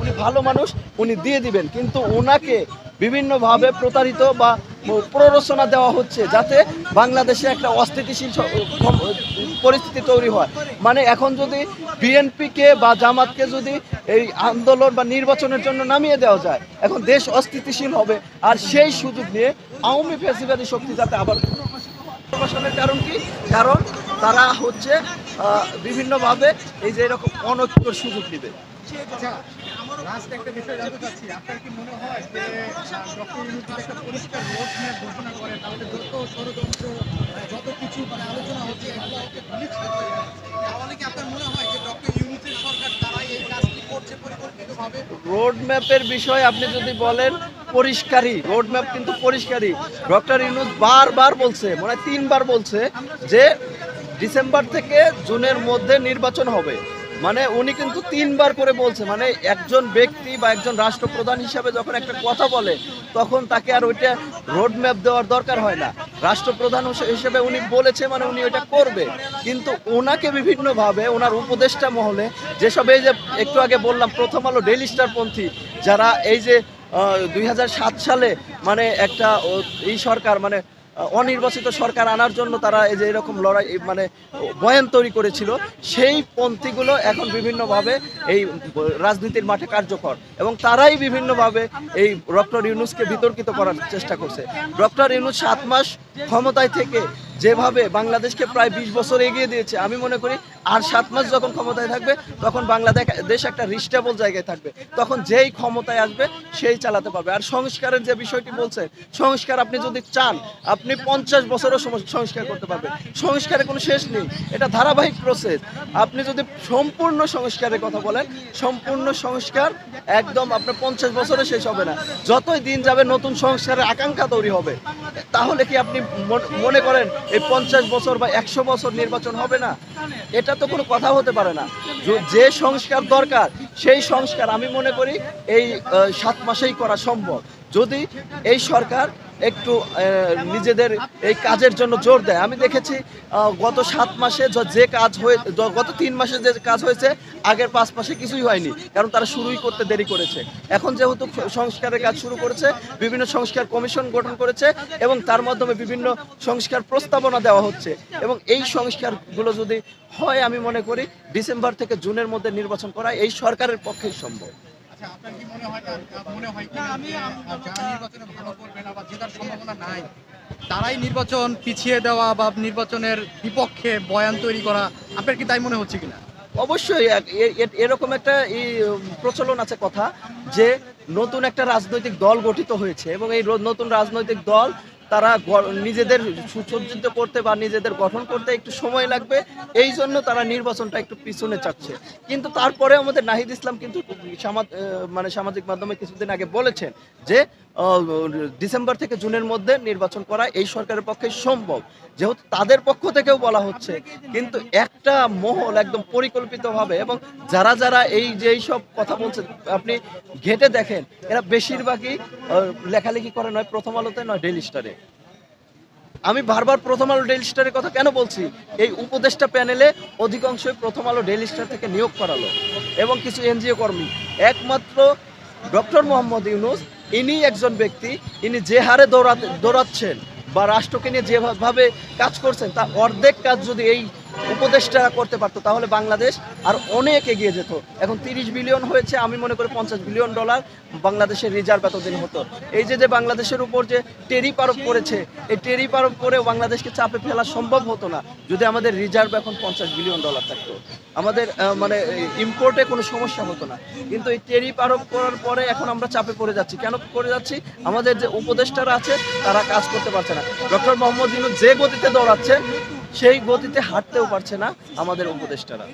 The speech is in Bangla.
উনি ভালো মানুষ, উনি দিয়ে দিবেন। কিন্তু ওনাকে বিভিন্নভাবে প্রতারিত বা প্ররোচনা দেওয়া হচ্ছে যাতে বাংলাদেশে একটা অস্থিতিশীল পরিস্থিতি তৈরি হয়। মানে এখন যদি বিএনপিকে বা জামাতকে যদি এই আন্দোলন বা নির্বাচনের জন্য নামিয়ে দেওয়া যায়, এখন দেশ অস্থিতিশীল হবে। আর সেই সুযোগ নিয়ে আওয়ামী ফ্যাসিবাদী শক্তি যাতে আবার প্রবাসনের কারণ কি? কারণ তারা হচ্ছে বিভিন্নভাবে এই যে এরকম অনৈক্যর সুযোগ আচ্ছা আপনার কি মনে বিষয়ে আপনি যদি বলেন, পরিষ্কারই। রোড ম্যাপ কিন্তু পরিষ্কারই। ডক্টর ইউনুস বারবার বলছে মানে তিনবার বলছে, যে ডিসেম্বর থেকে জুনের মধ্যে নির্বাচন হবে। মানে উনি কিন্তু তিনবার করে বলছে মানে একজন ব্যক্তি বা একজন রাষ্ট্রপ্রধান হিসাবে যখন একটা কথা বলে, তখন তাকে আর ওইটা রোড ম্যাপ দেওয়ার দরকার হয় না। রাষ্ট্রপ্রধান হিসেবে উনি বলেছে মানে উনি ওইটা করবে। কিন্তু ওনাকে বিভিন্নভাবে ওনার উপদেষ্টা মহলে যেসব এই যে একটু আগে বললাম, প্রথম আলো ডেইলি স্টারপন্থী যারা এই যে দুই হাজার সাত সালে মানে একটা এই সরকার মানে অনির্বাচিত সরকার আনার জন্য তারা এই যে এরকম লড়াই মানে বয়ান তৈরি করেছিল, সেই পন্থীগুলো এখন বিভিন্নভাবে এই রাজনীতির মাঠে কার্যকর এবং তারাই বিভিন্নভাবে এই ডক্টর ইউনুসকে বিতর্কিত করার চেষ্টা করছে। ডক্টর ইউনুস সাত মাস ক্ষমতায় থেকে যেভাবে বাংলাদেশকে প্রায় বিশ বছর এগিয়ে দিয়েছে, আমি মনে করি আর সাত মাস যখন ক্ষমতায় থাকবে, তখন বাংলাদেশ দেশ একটা রিস্টেবল জায়গায় থাকবে। তখন যেই ক্ষমতায় আসবে, সেই চালাতে পারবে। আর সংস্কারের যে বিষয়টি বলছে সংস্কার আপনি যদি চান, আপনি পঞ্চাশ বছরও সংস্কার করতে পারবেন। সংস্কারের কোনো শেষ নেই। এটা ধারাবাহিক প্রসেস আপনি যদি সম্পূর্ণ সংস্কারের কথা বলেন, সম্পূর্ণ সংস্কার একদম আপনার পঞ্চাশ বছরে শেষ হবে না। যতই দিন যাবে, নতুন সংস্কারের আকাঙ্ক্ষা তৈরি হবে। তাহলে কি আপনি মনে করেন এই পঞ্চাশ বছর বা একশো বছর নির্বাচন হবে না? এটা তো কোনো কথা হতে পারে না। যে- সংস্কার দরকার, সেই সংস্কার আমি মনে করি এই সাত মাসেই করা সম্ভব। যদি এই সরকার একটু নিজেদের এই কাজের জন্য জোর দেয়। আমি দেখেছি গত সাত মাসে যে কাজ হয়ে গত তিন মাসে যে কাজ হয়েছে, আগের পাঁচ মাসে কিছুই হয়নি, কারণ তারা শুরুই করতে দেরি করেছে। এখন যেহেতু সংস্কারের কাজ শুরু করেছে, বিভিন্ন সংস্কার কমিশন গঠন করেছে, এবং তার মাধ্যমে বিভিন্ন সংস্কার প্রস্তাবনা দেওয়া হচ্ছে। এবং এই সংস্কারগুলো যদি হয়, আমি মনে করি, ডিসেম্বর থেকে জুনের মধ্যে নির্বাচন করা এই সরকারের পক্ষেই সম্ভব। আচ্ছা মনে হয় না মনে হয় না আমি যারা নির্বাচনে ভালো করবে না বা জেতার সম্ভাবনা নাই তারাই নির্বাচন পিছিয়ে দেওয়া বা নির্বাচনের বিপক্ষে বয়ান তৈরি করা আপনার কি তাই মনে হচ্ছে কিনা? অবশ্যই এরকম একটা এই প্রচলন আছে কথা যে নতুন একটা রাজনৈতিক দল গঠিত হয়েছে এবং এই নতুন রাজনৈতিক দল তারা নিজেদের সুসজ্জিত করতে বা নিজেদের গঠন করতে একটু সময় লাগবে। এই জন্য তারা নির্বাচনটা একটু পিছনে চাচ্ছে। কিন্তু তারপরে আমাদের নাহিদ ইসলাম কিন্তু মানে সামাজিক মাধ্যমে কিছুদিন আগে বলেছেন যে ডিসেম্বর থেকে জুনের মধ্যে নির্বাচন করা এই সরকারের পক্ষে সম্ভব। যেহেতু তাদের পক্ষ থেকেও বলা হচ্ছে, কিন্তু একটা মহল একদম পরিকল্পিতভাবে এবং যারা যারা এই যে সব কথা বলছে, আপনি ঘেটে দেখেন, এরা বেশিরভাগই লেখালেখি করে নয়, প্রথম আলোতে নয় ডেলি স্টারে। আমি বারবার প্রথম আলো ডেইলি স্টারের কথা কেন বলছি? এই উপদেষ্টা প্যানেলে অধিকাংশই প্রথম আলো ডেইলি স্টার থেকে নিয়োগ করালো এবং কিছু এনজিও কর্মী। একমাত্র ডক্টর মোহাম্মদ ইউনুস, ইনি একজন ব্যক্তি, ইনি যে হারে দৌড়াতে দৌড়াচ্ছেন বা রাষ্ট্রকে নিয়ে যেভাবে কাজ করছেন তা অর্ধেক কাজ যদি এই উপদেষ্টারা করতে পারতো, তাহলে বাংলাদেশ আর অনেক এগিয়ে যেত। এখন তিরিশ বিলিয়ন হয়েছে, আমি মনে করি পঞ্চাশ বিলিয়ন ডলার বাংলাদেশের রিজার্ভ এতদিন হতো। এই যে যে বাংলাদেশের উপর যে টেরিফ আরোপ করেছে, এই টেরিফ আরোপ করে বাংলাদেশকে চাপে ফেলা সম্ভব হতো না, যদি আমাদের রিজার্ভ এখন পঞ্চাশ বিলিয়ন ডলার থাকতো। আমাদের মানে ইম্পোর্টে কোনো সমস্যা হতো না। কিন্তু এই টেরিফ আরোপ করার পরে এখন আমরা চাপে পড়ে যাচ্ছি। কেন পড়ে যাচ্ছি? আমাদের যে উপদেষ্টারা আছে, তারা কাজ করতে পারছে না। ডক্টর মোহাম্মদ ইউনুস যে গতিতে দৌড়াচ্ছে সেই গতিতে হাঁটতেও পারছে না আমাদের উপদেষ্টারা।